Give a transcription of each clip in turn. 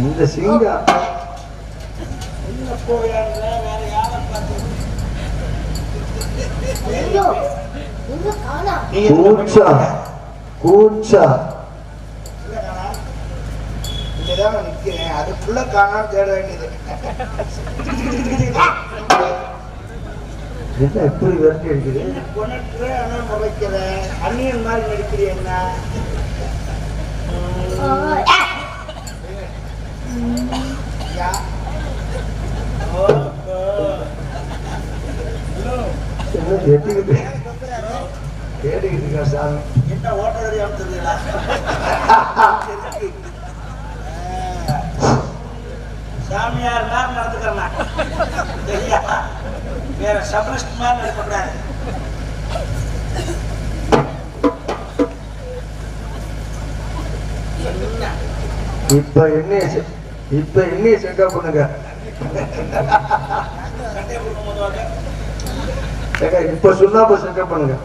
இந்த என்ன கூச்சா? கூச்சா. இங்கதான் நிக்கிறேன் அதுக்குள்ள காணாம தேட வேண்டியது என்ன எப்படி விரட்டி முளைக்கிற அந்நியன் மாதிரி நடிக்கிறீ என்ன ஓ, யா. ஓ, ஓ. என்ன எட்டிக்கிட்டு தேடிக்கிட்டு இருக்கா சாமி. என்ன ஓட்ட தெரியாம தெரியல சாமியார் மாதிரி நடந்துக்கிறேன் சரியா? வேற சபரிஸ்ட் மாதிரி நடக்கக்கூடாது என்ன? இப்ப என்னைய செ- இப்ப என்ன செக்கப் பண்ணுங்க. இப்ப சொன்னா இப்ப செக்கப் பண்ணுங்க.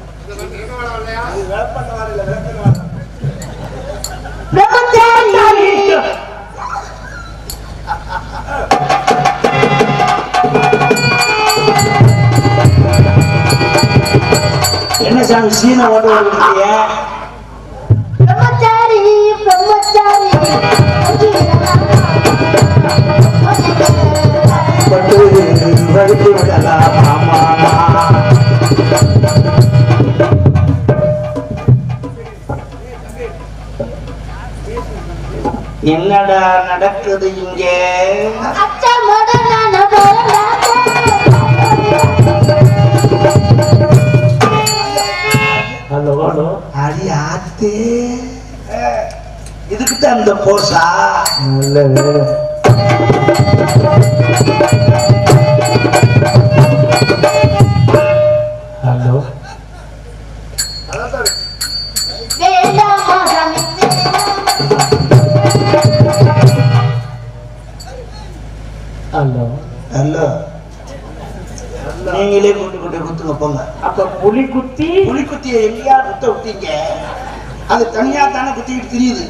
என்ன சாமி சீனா ஓட்டு ஓடுறீங்க விடலாம் ஆமாமா என்னடா நடக்குது இங்கே? Hello hello. அடி ஆத்தே. இதுக்கு தான் இந்த போசா. நல்ல ஹலோ ஹலோ நீங்களே கொண்டு கொண்டு குத்துங்க போங்க. அப்ப புலி குத்தி புலிக்குத்தியை எங்கேயா குத்த விட்டீங்க. அது தனியா தானே குத்திக்கிட்டு தெரியுது.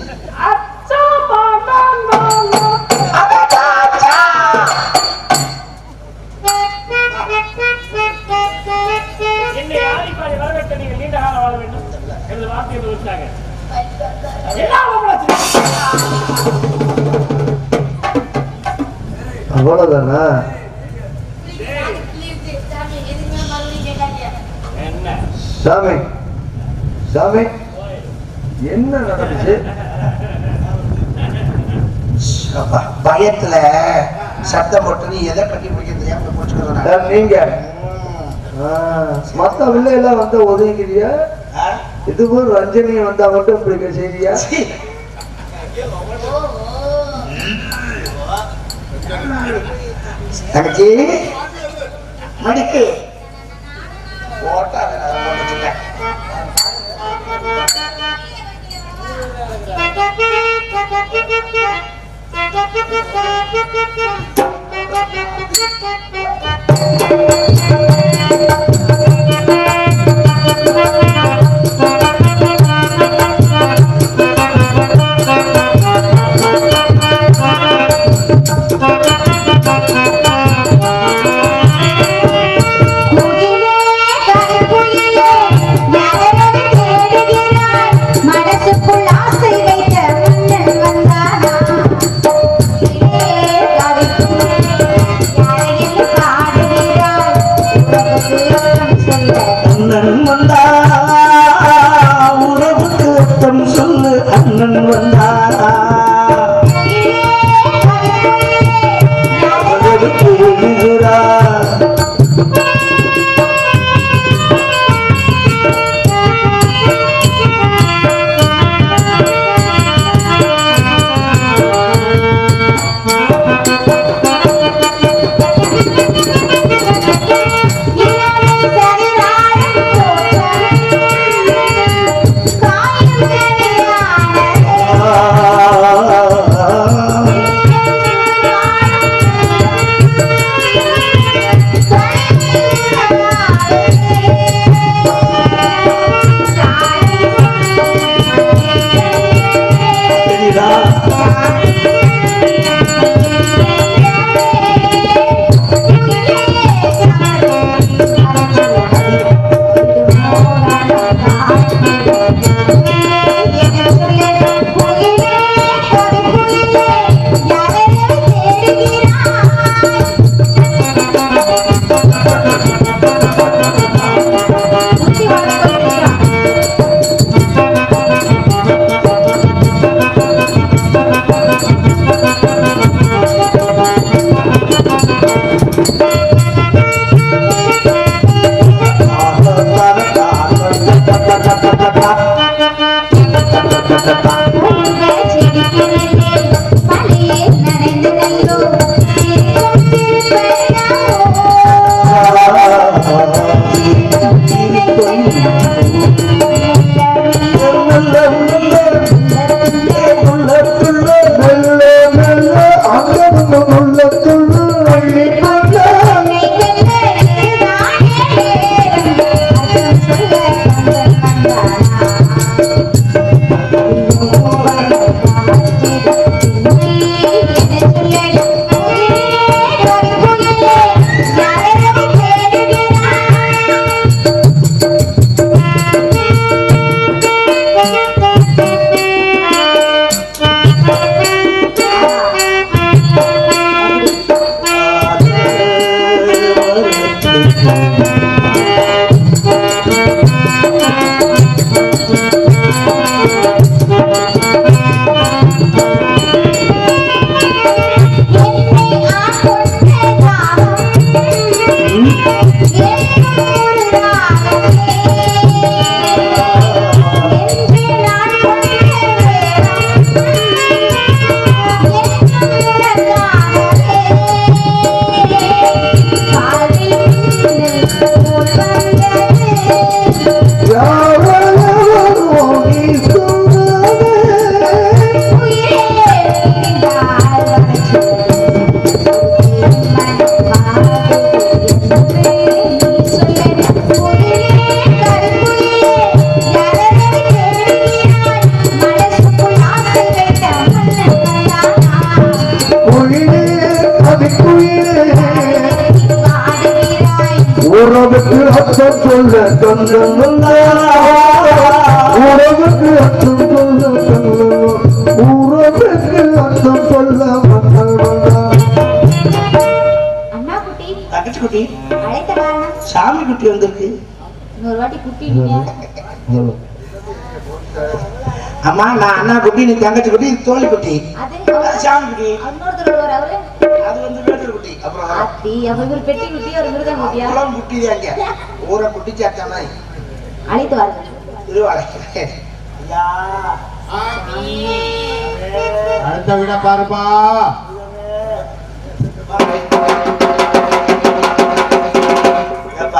என்னை என்ன சாமி சாமி என்ன நடந்துச்சு? பயத்துல சத்தம் போட்டு நீ எதை கட்டி பிடிக்க தெரியாம முடிச்சுக்கிறேன் யார் நீங்க. ஆ, மத்த பிள்ளை எல்லாம் வந்து ஒதுங்கிறியா இதுவும் ரஞ்சனி வந்தா மட்டும் இப்படி செய்றியா தங்கச்சி. மடிக்கு. போட்டா கண்ணன் வந்தானா உறவுக்கு அர்த்தம் சொல்ல உறவுக்கு சொல்ல குட்டி தங்கச்சி குட்டி அழைத்த காரணம் சாமி குட்டி வந்திருக்கு. இன்னொரு வாட்டி குட்டி நீங்க அம்மா நான் அண்ணா குட்டி நீ தங்கச்சி குட்டி தோழி குட்டி. சாமி குட்டி. அது வந்து குட்டி. அப்புறம் பெட்டி குட்டி ஒரு குட்டியா? குட்டி தாங்க ஊரை குட்டி சாத்தானா அழைத்து வாருங்கள் திருவாளை ஐயா. அடுத்த விட பாருப்பா.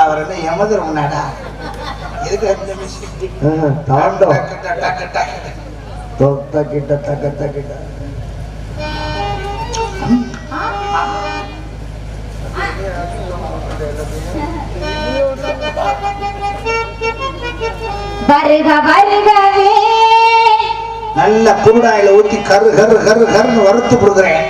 அவர் என்ன எமதுர முன்னாடா. தொத்த கிட்ட தக்க தக்கிட்ட வருக வருகவே நல்ல குருடாயில ஊத்தி கரு கரு கரு கருன்னு வறுத்து கொடுக்குறேன்